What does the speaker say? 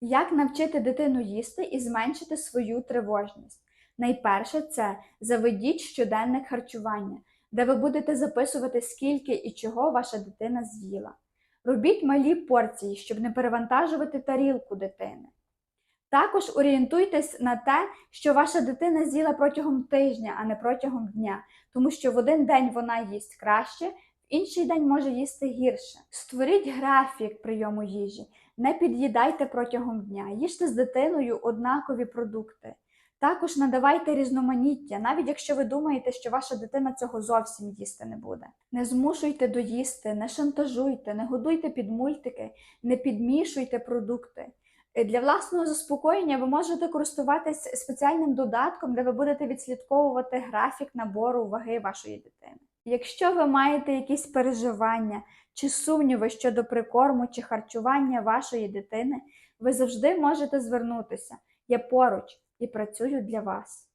Як навчити дитину їсти і зменшити свою тривожність? Найперше це заведіть щоденник харчування, де ви будете записувати, скільки і чого ваша дитина з'їла. Робіть малі порції, щоб не перевантажувати тарілку дитини. Також орієнтуйтесь на те, що ваша дитина з'їла протягом тижня, а не протягом дня, тому що в один день вона їсть краще, інший день може їсти гірше. Створіть графік прийому їжі, не під'їдайте протягом дня, їжте з дитиною однакові продукти. Також надавайте різноманіття, навіть якщо ви думаєте, що ваша дитина цього зовсім їсти не буде. Не змушуйте доїсти, не шантажуйте, не годуйте під мультики, не підмішуйте продукти. Е, Для власного заспокоєння ви можете користуватись спеціальним додатком, де ви будете відслідковувати графік набору ваги вашої дитини. Якщо ви маєте якісь переживання чи сумніви щодо прикорму чи харчування вашої дитини, ви завжди можете звернутися. Я поруч і працюю для вас.